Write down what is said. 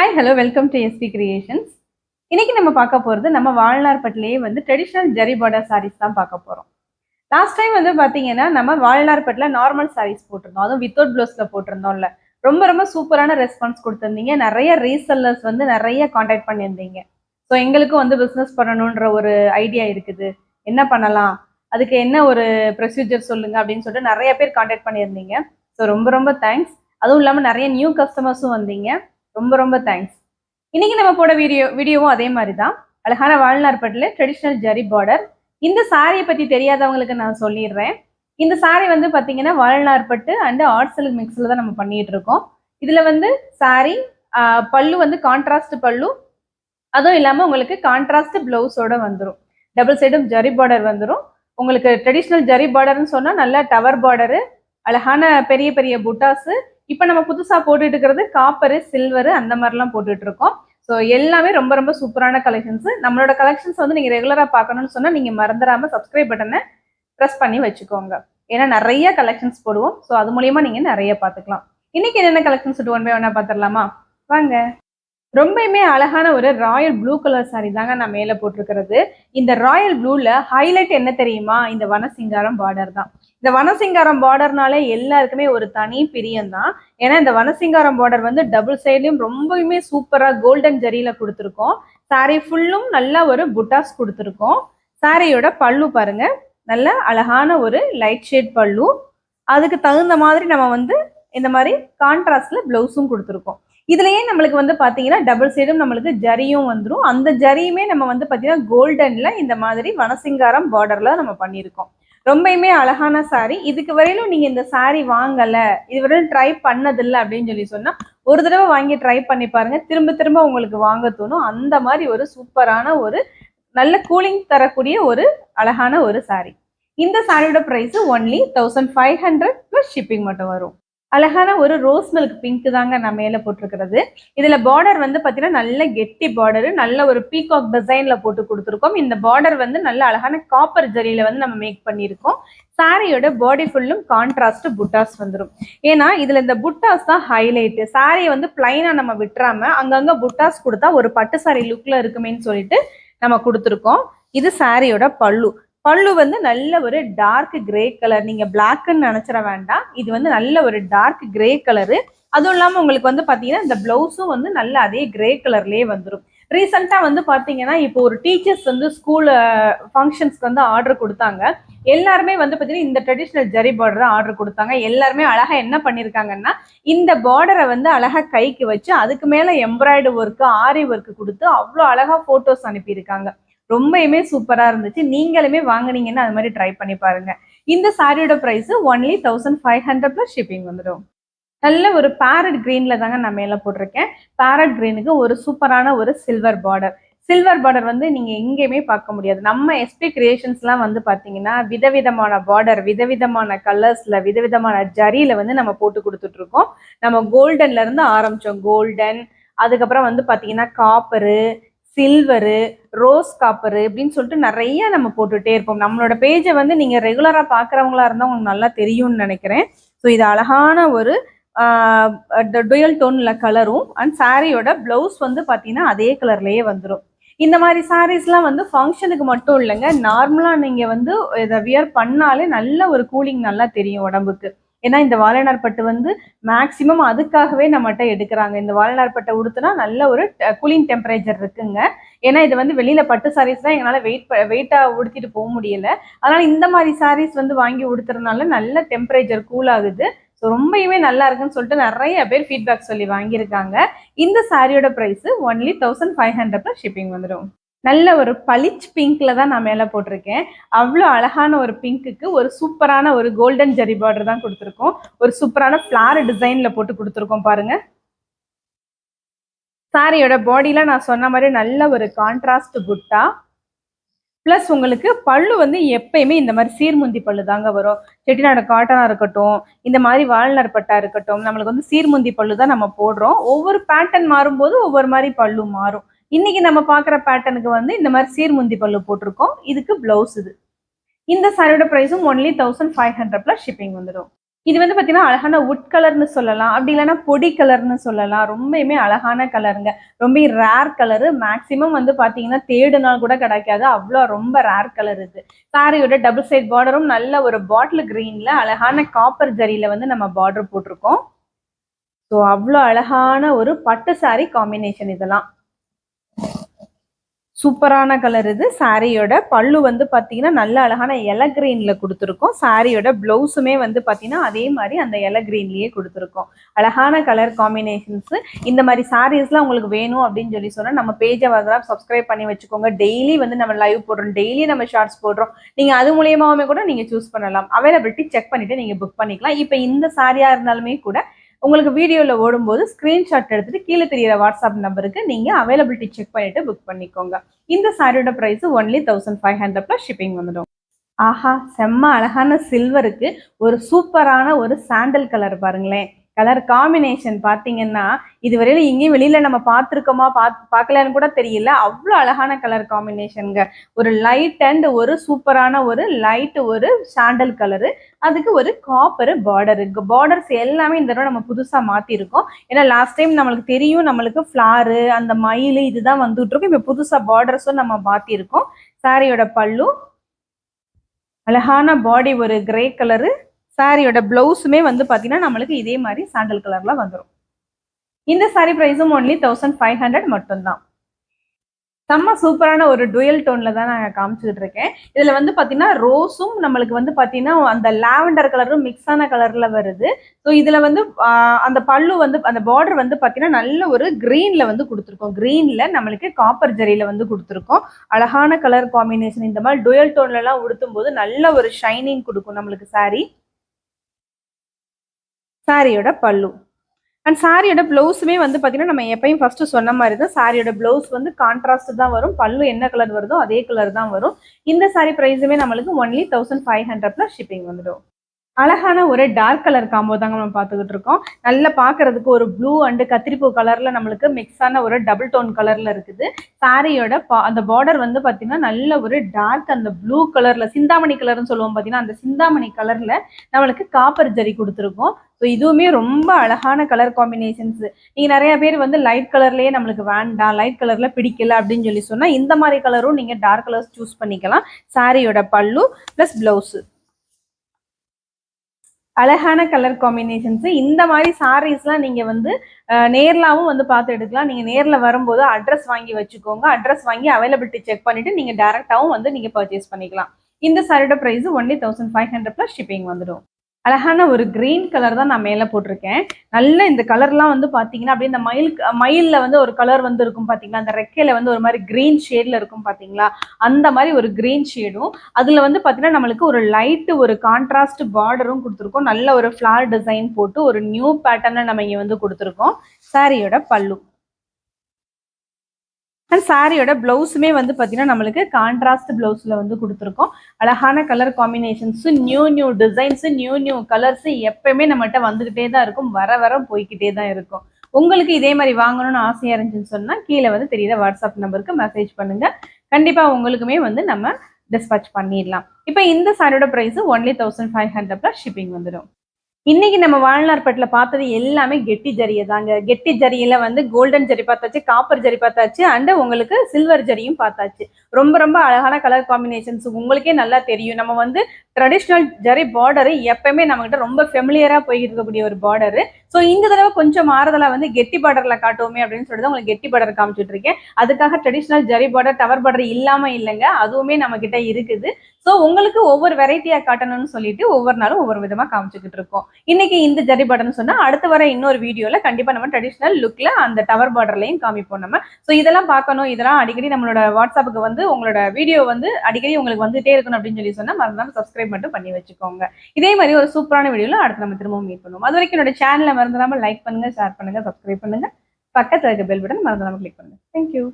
Hi hello welcome to SP Creations இன்னைக்கு நம்ம பார்க்க போகிறது நம்ம வாழ்நார்பட்டிலேயே வந்து ட்ரெடிஷ்னல் ஜரி பார்டர் சாரீஸ் தான் பார்க்க போகிறோம் லாஸ்ட் டைம் வந்து பார்த்தீங்கன்னா நம்ம வாழ்நார்பட்டில் நார்மல் சாரீஸ் போட்டிருந்தோம். அதுவும் வித்தவுட் ப்ளவுஸில் போட்டிருந்தோம்ல. ரொம்ப ரொம்ப சூப்பரான ரெஸ்பான்ஸ் கொடுத்துருந்தீங்க. நிறைய ரீசெல்லர்ஸ் வந்து நிறைய காண்டாக்ட் பண்ணியிருந்தீங்க. ஸோ எங்களுக்கும் வந்து பிஸ்னஸ் பண்ணணுன்ற ஒரு ஐடியா இருக்குது. என்ன பண்ணலாம்? அதுக்கு என்ன ஒரு ப்ரொசீஜர் சொல்லுங்க அப்படின்னு சொல்லிட்டு நிறைய பேர் காண்டாக்ட் பண்ணியிருந்தீங்க. ஸோ ரொம்ப ரொம்ப தேங்க்ஸ் அதுவும் இல்லாமல் நிறைய நியூ கஸ்டமர்ஸும் வந்தீங்க. ரொம்ப ரொம்ப தேங்க்ஸ் இன்னைக்கு நம்ம போட வீடியோ வீடியோவும் அதே மாதிரி தான் அழகான வாழ்நார்பட்டில் ட்ரெடிஷ்னல் ஜரி பார்டர் இந்த சாரியை பற்றி தெரியாதவங்களுக்கு நான் சொல்லிடுறேன். இந்த சாரி வந்து பார்த்தீங்கன்னா வாழ்நார்பட்டு அண்ட் ஆர்ட் மிக்ஸில் தான் நம்ம பண்ணிட்டு இருக்கோம். இதில் வந்து சாரி பல்லு வந்து கான்ட்ராஸ்ட் பல்லு. அதுவும் இல்லாமல் உங்களுக்கு கான்ட்ராஸ்ட் ப்ளவுஸோட வந்துடும் டபுள் சைடும் ஜரி பார்டர் வந்துடும் உங்களுக்கு ட்ரெடிஷ்னல் ஜரி பார்டர்னு சொன்னால் நல்லா டவர் பார்டரு அழகான பெரிய பெரிய புட்டாஸு இப்போ நம்ம புதுசாக போட்டுட்டு இருக்கிறது காப்பரு சில்வரு அந்த மாதிரிலாம் போட்டுட்டு இருக்கோம் ஸோ எல்லாமே ரொம்ப ரொம்ப சூப்பரான கலெக்ஷன்ஸ் நம்மளோட கலெக்ஷன்ஸ் வந்து நீங்கள் ரெகுலராக பார்க்கணும்னு சொன்னால் நீங்கள் மறந்துடாமல் சப்ஸ்கிரைப் பட்டனை ப்ரெஸ் பண்ணி வச்சுக்கோங்க. ஏன்னா நிறைய கலெக்ஷன்ஸ் போடுவோம். ஸோ அது மூலியமாக நீங்கள் நிறைய பார்த்துக்கலாம். இன்னைக்கு என்னென்ன கலெக்ஷன்ஸ் ஒன் பை ஒன்னாக பார்த்துடலாமா? வாங்க. ரொம்பயுமே அழகான ஒரு ராயல் ப்ளூ கலர் சாரி தாங்க நான் மேலே போட்டிருக்கிறது. இந்த ராயல் ப்ளூவில் ஹைலைட் என்ன தெரியுமா? இந்த வனசிங்காரம் பார்டர் தான். இந்த வனசிங்காரம் பார்டர்னாலே எல்லாருக்குமே ஒரு தனி பிரியம் தான். ஏன்னா இந்த வனசிங்காரம் பார்டர் வந்து டபுள் சைட்லையும் ரொம்பவுமே சூப்பராக கோல்டன் ஜரியில் கொடுத்துருக்கோம். சாரீ ஃபுல்லும் நல்ல ஒரு புட்டாஸ் கொடுத்துருக்கோம். சாரியோட பல்லு பாருங்க. நல்ல அழகான ஒரு லைட் ஷேட் பல்லு. அதுக்கு தகுந்த மாதிரி நம்ம வந்து இந்த மாதிரி கான்ட்ராஸ்டில் ப்ளவுஸும் கொடுத்துருக்கோம். இதுலயே நம்மளுக்கு வந்து பாத்தீங்கன்னா டபுள் சைடும் நம்மளுக்கு ஜரியும் வந்துடும் அந்த ஜரியுமே நம்ம வந்து பாத்தீங்கன்னா கோல்டன்ல இந்த மாதிரி வனசிங்காரம் பார்டர்ல நம்ம பண்ணியிருக்கோம். ரொம்பயுமே அழகான சாரி இதுக்கு வரையிலும் நீங்க இந்த சாரி வாங்கல இதுவரையிலும் ட்ரை பண்ணதில்லை அப்படின்னு சொல்லி சொன்னா ஒரு தடவை வாங்கி ட்ரை பண்ணி பாருங்க. திரும்ப திரும்ப உங்களுக்கு வாங்க தோணும். அந்த மாதிரி ஒரு சூப்பரான ஒரு நல்ல கூலிங் தரக்கூடிய ஒரு அழகான ஒரு சாரி இந்த சாரியோட price only thousand five hundred plus shipping மட்டும் வரும். அழகான ஒரு ரோஸ் மில்க் பிங்க் தாங்க நான் மேலே போட்டிருக்கிறது. இதுல பார்டர் வந்து பார்த்தீங்கன்னா நல்ல கெட்டி பார்டர் நல்ல ஒரு பீகாக் டிசைன்ல போட்டு கொடுத்துருக்கோம். இந்த பார்டர் வந்து நல்ல அழகான காப்பர் ஜரியில வந்து நம்ம மேக் பண்ணியிருக்கோம். சாரியோட பாடி ஃபுல்லும் கான்ட்ராஸ்ட் புட்டாஸ் வந்துடும் ஏன்னா இதுல இந்த புட்டாஸ் தான் ஹைலைட் சாரியை வந்து பிளைனா நம்ம விட்டுறாம அங்கங்க புட்டாஸ் கொடுத்தா ஒரு பட்டு சாரி லுக்ல இருக்குமேன்னு சொல்லிட்டு நம்ம கொடுத்துருக்கோம். இது சாரியோட பல்லு. பல்லு வந்து நல்ல ஒரு டார்க் கிரே கலர் நீங்க பிளாக்னு நினைச்சிட வேண்டாம். இது வந்து நல்ல ஒரு டார்க் கிரே கலரு அதுவும் இல்லாமல் உங்களுக்கு வந்து பார்த்தீங்கன்னா இந்த பிளவுஸும் வந்து நல்ல அதே கிரே கலர்லேயே வந்துடும் ரீசெண்டாக வந்து பார்த்தீங்கன்னா இப்போ ஒரு டீச்சர்ஸ் வந்து ஸ்கூல் ஃபங்க்ஷன்ஸ்க்கு வந்து ஆர்டர் கொடுத்தாங்க. எல்லாருமே வந்து பார்த்தீங்கன்னா இந்த ட்ரெடிஷ்னல் ஜரி பார்டர் ஆர்டர் கொடுத்தாங்க. எல்லாருமே அழகாக என்ன பண்ணியிருக்காங்கன்னா இந்த பார்டரை வந்து அழகாக கைக்கு வச்சு அதுக்கு மேலே எம்ப்ராய்டு ஒர்க்கு ஆரி ஒர்க்கு கொடுத்து அவ்வளோ அழகாக ஃபோட்டோஸ் அனுப்பியிருக்காங்க. ரொம்பயுமே சூப்பராக இருந்துச்சு. நீங்களுமே வாங்குனீங்கன்னா அது மாதிரி ட்ரை பண்ணி பாருங்க. இந்த சாரியோட price only thousand five hundred plus shipping வந்துடும். நல்ல ஒரு பேரட் க்ரீனில் தாங்க நான் மேலே போட்டிருக்கேன். பேரட் க்ரீனுக்கு ஒரு சூப்பரான ஒரு சில்வர் பார்டர் சில்வர் பார்டர் வந்து நீங்கள் எங்கேயுமே பார்க்க முடியாது. நம்ம எஸ்பி கிரியேஷன்ஸ்லாம் வந்து பார்த்தீங்கன்னா விதவிதமான பார்டர் விதவிதமான கலர்ஸில் விதவிதமான ஜரியில் வந்து நம்ம போட்டு கொடுத்துட்ருக்கோம். நம்ம கோல்டன்லேருந்து இருந்து கோல்டன் அதுக்கப்புறம் வந்து பார்த்தீங்கன்னா காப்பரு சில்வரு ரோஸ் காப்பரு அப்படின்னு சொல்லிட்டு நிறைய நம்ம போட்டுகிட்டே இருப்போம். நம்மளோட பேஜை வந்து நீங்கள் ரெகுலராக பார்க்குறவங்களா இருந்தால் உங்களுக்கு நல்லா தெரியும்னு நினைக்கிறேன். ஸோ இது அழகான ஒரு டுயல் டோனில் கலரும் அண்ட் சாரியோட ப்ளவுஸ் வந்து பார்த்தீங்கன்னா அதே கலர்லேயே வந்துடும் இந்த மாதிரி சாரீஸ்லாம் வந்து ஃபங்க்ஷனுக்கு மட்டும் இல்லைங்க. நார்மலாக நீங்கள் வந்து இதை வியர் பண்ணாலே நல்ல ஒரு கூலிங் நல்லா தெரியும் உடம்புக்கு. ஏன்னா இந்த வாழைநார் பட்டு வந்து மேக்சிமம் அதுக்காகவே நம்மகிட்ட எடுக்கிறாங்க. இந்த வாழைநார் பட்டை உடுத்துனா நல்ல ஒரு கூலிங் டெம்பரேச்சர் இருக்குங்க. ஏன்னா இது வந்து வெளியில பட்டு சாரீஸ் தான் எங்களால் வெயிட் வெயிட்டாக உடுத்திட்டு போக முடியல. அதனால இந்த மாதிரி சாரீஸ் வந்து வாங்கி உடுத்துறதுனால நல்ல டெம்பரேச்சர் கூல் ஆகுது. ஸோ ரொம்பயுமே நல்லா இருக்குன்னு சொல்லிட்டு நிறைய பேர் ஃபீட்பேக் சொல்லி வாங்கியிருக்காங்க. இந்த சாரியோட price only thousand five hundred shipping வந்துடும் நல்ல ஒரு பளிச் பிங்க்ல தான் நான் மேலே போட்டிருக்கேன். அவ்வளோ அழகான ஒரு பிங்க்குக்கு ஒரு சூப்பரான ஒரு கோல்டன் ஜரி பார்டர் தான் கொடுத்துருக்கோம். ஒரு சூப்பரான ஃப்ளார் டிசைன்ல போட்டு கொடுத்துருக்கோம் பாருங்க. சாரியோட பாடியில நான் சொன்ன மாதிரி நல்ல ஒரு கான்ட்ராஸ்ட் குட்டா. ப்ளஸ் உங்களுக்கு பல்லு வந்து எப்பயுமே இந்த மாதிரி சீர்முந்தி பல்லு தாங்க வரும். செட்டிநாடு காட்டனாக இருக்கட்டும் இந்த மாதிரி வாழ்நர் பட்டா இருக்கட்டும் நம்மளுக்கு வந்து சீர்முந்தி பல்லு தான் நம்ம போடுறோம். ஒவ்வொரு பேட்டர்ன் மாறும்போது ஒவ்வொரு மாதிரி பல்லு மாறும். இன்னைக்கு நம்ம பார்க்குற பேட்டர்னுக்கு வந்து இந்த மாதிரி சீர்முந்தி பல்லு போட்டிருக்கோம். இதுக்கு பிளவுஸ் இது. இந்த சாரியோட ப்ரைஸும் only thousand five hundred plus shipping வந்துடும். இது வந்து பார்த்தீங்கன்னா அழகான உட் கலர்னு சொல்லலாம். அப்படி இல்லைன்னா பொடி கலர்னு சொல்லலாம். ரொம்பவுமே அழகான கலருங்க ரொம்ப ரேர் கலரு மேக்ஸிமம் வந்து பார்த்தீங்கன்னா தேடுனால் கூட கிடைக்காது. அவ்வளோ ரொம்ப ரேர் கலர் இது. சாரியோட டபுள் சைட் பார்டரும் நல்ல ஒரு பாட்டில் கிரீன்ல அழகான காப்பர் ஜரியில் வந்து நம்ம பார்டர் போட்டிருக்கோம். ஸோ அவ்வளோ அழகான ஒரு பட்டு சாரி காம்பினேஷன் இதெல்லாம். சூப்பரான கலர் இது. சாரியோட பல்லு வந்து பார்த்தீங்கன்னா நல்ல அழகான எல கிரீன்ல கொடுத்துருக்கோம். சாரியோட பிளவுஸுமே வந்து பார்த்தீங்கன்னா அதே மாதிரி அந்த எல கிரீன்லயே கொடுத்துருக்கோம். அழகான கலர் காம்பினேஷன்ஸ் இந்த மாதிரி சாரீஸ்லாம் உங்களுக்கு வேணும் அப்படின்னு சொல்லி சொன்னால் நம்ம பேஜை வந்து சப்ஸ்கிரைப் பண்ணி வச்சுக்கோங்க. டெய்லி வந்து நம்ம லைவ் போடுறோம். டெய்லி நம்ம ஷார்ட்ஸ் போடுறோம். நீங்கள் அது மூலியமாவுமே கூட நீங்கள் சூஸ் பண்ணலாம். அவைலபிலிட்டி செக் பண்ணிட்டு நீங்கள் புக் பண்ணிக்கலாம். இப்போ இந்த சாரியாக இருந்தாலுமே கூட உங்களுக்கு வீடியோவில் ஓடும்போது ஸ்க்ரீன்ஷாட் எடுத்துகிட்டு கீழே தெரியிற வாட்ஸ்அப் நம்பருக்கு நீங்கள் அவைலபிலிட்டி செக் பண்ணிவிட்டு புக் பண்ணிக்கோங்க. இந்த சாரியோட price only thousand five hundred plus shipping வந்துடும். ஆஹா செம்ம அழகான சில்வருக்கு ஒரு சூப்பரான ஒரு சாண்டல் கலர் பாருங்களேன். கலர் காம்பினேஷன் பார்த்தீங்கன்னா இதுவரையில எங்கேயும் வெளியில நம்ம பார்த்துருக்கோமா பார்த்து பார்க்கலான்னு கூட தெரியல. அவ்வளோ அழகான கலர் காம்பினேஷனுங்க ஒரு லைட் அண்ட் ஒரு சூப்பரான ஒரு லைட் ஒரு சாண்டல் கலரு அதுக்கு ஒரு காப்பர் பார்டர் இருக்கு பார்டர்ஸ் எல்லாமே இந்த தடவை நம்ம புதுசாக மாற்றிருக்கோம் ஏன்னா லாஸ்ட் டைம் நம்மளுக்கு தெரியும் நம்மளுக்கு ஃப்ளாரு அந்த மயில் இதுதான் வந்துட்டு இருக்கும் இப்போ புதுசாக பார்டர்ஸும் நம்ம மாற்றிருக்கோம் சாரியோட பல்லு. அழகான பாடி ஒரு கிரே கலரு சாரியோட ப்ளவுஸுமே வந்து பார்த்தீங்கன்னா நம்மளுக்கு இதே மாதிரி சாண்டல் கலரில் வந்துடும் இந்த சாரி ப்ரைஸும் ஒன்லி தௌசண்ட் ஃபைவ் ஹண்ட்ரட் மட்டும்தான். செம்ம சூப்பரான ஒரு டுயல் டோனில் தான் நான் காமிச்சிக்கிட்டு இருக்கேன். இதில் வந்து பார்த்தீங்கன்னா ரோஸும் நம்மளுக்கு வந்து பார்த்தீங்கன்னா அந்த லாவெண்டர் கலரும் மிக்ஸ் ஆன வருது. ஸோ இதில் வந்து அந்த பல்லு வந்து அந்த பார்டர் வந்து பார்த்தீங்கன்னா நல்ல ஒரு க்ரீனில் வந்து கொடுத்துருக்கோம். க்ரீனில் நம்மளுக்கு காப்பர் ஜெரியில் வந்து கொடுத்துருக்கோம். அழகான கலர் காம்பினேஷன் இந்த மாதிரி டுயல் டோன்லலாம் உடுத்தும் போது நல்ல ஒரு ஷைனிங் கொடுக்கும் நம்மளுக்கு சாரீ சாரியோட பல்லு. அண்ட் சாரியோட பிளவுஸுமே வந்து பார்த்தீங்கன்னா நம்ம எப்பயும் ஃபர்ஸ்ட் சொன்ன மாதிரி தான் சாரியோட பிளவுஸ் வந்து கான்ட்ராஸ்ட் தான் வரும். பல்லு என்ன கலர் வருதோ அதே கலர் தான் வரும். இந்த சாரி ப்ரைஸுமே நம்மளுக்கு only thousand five hundred plus shipping வந்துடும். அழகான ஒரு டார்க் கலர் காம்போ தாங்க நம்ம பார்த்துக்கிட்டு இருக்கோம். நல்லா பார்க்கறதுக்கு ஒரு ப்ளூ அண்டு கத்திரிப்பூ கலரில் நம்மளுக்கு மிக்ஸ் ஆன ஒரு டபுள் டோன் கலரில் இருக்குது. சாரியோட அந்த பார்டர் வந்து பார்த்தீங்கன்னா நல்ல ஒரு டார்க் அந்த ப்ளூ கலரில் சிந்தாமணி கலர்னு சொல்லுவோம் பார்த்தீங்கன்னா அந்த சிந்தாமணி கலரில் நம்மளுக்கு காப்பர் ஜரி கொடுத்துருக்கோம். ஸோ இதுவுமே ரொம்ப அழகான கலர் காம்பினேஷன்ஸ் நீங்கள் நிறைய பேர் வந்து லைட் கலர்லயே நம்மளுக்கு வேண்டாம் லைட் கலரில் பிடிக்கல அப்படின்னு சொல்லி சொன்னால் இந்த மாதிரி கலரும் நீங்கள் டார்க் கலர்ஸ் சூஸ் பண்ணிக்கலாம். சாரியோட பல்லு ப்ளஸ் ப்ளவுஸு அழகான கலர் காம்பினேஷன்ஸு இந்த மாதிரி சாரீஸ்லாம் நீங்கள் வந்து அஹ், நேர்லாவும் வந்து பார்த்து எடுக்கலாம். நீங்கள் நேரில் வரும்போது அட்ரஸ் வாங்கி வச்சுக்கோங்க. அட்ரஸ் வாங்கி அவைலபிலிட்டி செக் பண்ணிவிட்டு நீங்கள் டேரெக்டாகவும் வந்து நீங்கள் பர்ச்சேஸ் பண்ணிக்கலாம். இந்த சாரியோட price only thousand five hundred plus shipping வந்துடும். அழகான ஒரு கிரீன் கலர் தான் நான் மேலே போட்டிருக்கேன். நல்ல இந்த கலர்லாம் வந்து பார்த்தீங்கன்னா அப்படியே இந்த மயில் மயில்ல வந்து ஒரு கலர் வந்து இருக்கும் பார்த்தீங்களா அந்த ரெக்கையில வந்து ஒரு மாதிரி கிரீன் ஷேட்ல இருக்கும் பார்த்தீங்களா அந்த மாதிரி ஒரு கிரீன் ஷேடும் அதுல வந்து பார்த்தீங்கன்னா நம்மளுக்கு ஒரு லைட்டு ஒரு கான்ட்ராஸ்ட் பார்டரும் கொடுத்துருக்கோம். நல்ல ஒரு ஃப்ளார் டிசைன் போட்டு ஒரு நியூ பேட்டர்னை நம்ம இங்கே வந்து கொடுத்துருக்கோம். சாரியோட பல்லு. அண்ட் சாரியோட பிளவுஸுமே வந்து பார்த்தீங்கன்னா நம்மளுக்கு கான்ட்ராஸ்ட் ப்ளவுஸில் வந்து கொடுத்துருக்கோம். அழகான colour combinations new new designs new new colours எப்பயுமே நம்மகிட்ட வந்துக்கிட்டே தான் இருக்கும். வர வர போய்க்கிட்டே தான் இருக்கும். உங்களுக்கு இதே மாதிரி வாங்கணும்னு ஆசையாக இருந்துச்சுன்னு சொன்னால் கீழே வந்து தெரியுற வாட்ஸ்அப் நம்பருக்கு மெசேஜ் பண்ணுங்கள் கண்டிப்பாக உங்களுக்குமே வந்து நம்ம டிஸ்பேச் பண்ணிடலாம். இப்போ இந்த சாரியோட price only thousand five hundred plus shipping வந்துடும் இன்னைக்கு நம்ம வாழ்நார்பட்டில் பார்த்தது எல்லாமே கெட்டி ஜரியை தாங்க. கெட்டி ஜரியில வந்து கோல்டன் ஜரி பார்த்தாச்சு காப்பர் ஜரி பார்த்தாச்சு அண்ட் உங்களுக்கு சில்வர் ஜரியும் பார்த்தாச்சு. ரொம்ப ரொம்ப அழகான கலர் காம்பினேஷன்ஸ் உங்களுக்கே நல்லா தெரியும். நம்ம வந்து ட்ரெடிஷ்னல் ஜரி பார்டரு எப்பயுமே நம்மகிட்ட ரொம்ப ஃபெமிலியராக போய்கிட்டு இருக்கக்கூடிய ஒரு பார்டரு ஸோ இந்த தடவை கொஞ்சம் மாறுதலாக வந்து கெட்டி பார்டர்ல காட்டுவோமே அப்படின்னு சொல்லிட்டு தான் உங்களுக்கு கெட்டி பார்டர் காமிச்சிட்டு இருக்கேன். அதுக்காக traditional zari border tower border இல்லாம இல்லைங்க. அதுவுமே நம்ம கிட்ட இருக்குது. ஸோ உங்களுக்கு ஒவ்வொரு வெரைட்டியாக காட்டணும்னு சொல்லிட்டு ஒவ்வொரு நாளும் ஒவ்வொரு விதமாக காமிச்சுக்கிட்டு இருக்கோம். இன்னைக்கு இந்த ஜரி பட்டன் சொன்னால் அடுத்து வர இன்னொரு வீடியோவில் கண்டிப்பாக நம்ம ட்ரெடிஷ்னல் லுக்கில் அந்த டவர் பார்டர்லையும் காமிப்போம் நம்ம. ஸோ இதெல்லாம் பார்க்கணும். இதெல்லாம் அடிக்கடி நம்மளோட வாட்ஸ்அப்புக்கு வந்து உங்களோட வீடியோ வந்து அடிக்கடி உங்களுக்கு வந்துட்டே இருக்கணும் அப்படின்னு சொல்லி சொன்னால் மறந்தாம சப்ஸ்கிரைப் மட்டும் பண்ணி வச்சுக்கோங்க. இதே மாதிரி ஒரு சூப்பரான வீடியோவில் அடுத்து நம்ம திரும்பவும் மீட் பண்ணுவோம். அது வரைக்கும் என்னோட சேனலை மறந்துடாமல் லைக் பண்ணுங்கள் ஷேர் பண்ணுங்கள் சப்ஸ்கிரைப் பண்ணுங்கள் பக்கத்தில் இருக்க பெல் பட்டன் மறந்துடாமல் கிளிக் பண்ணுங்கள் தேங்க்யூ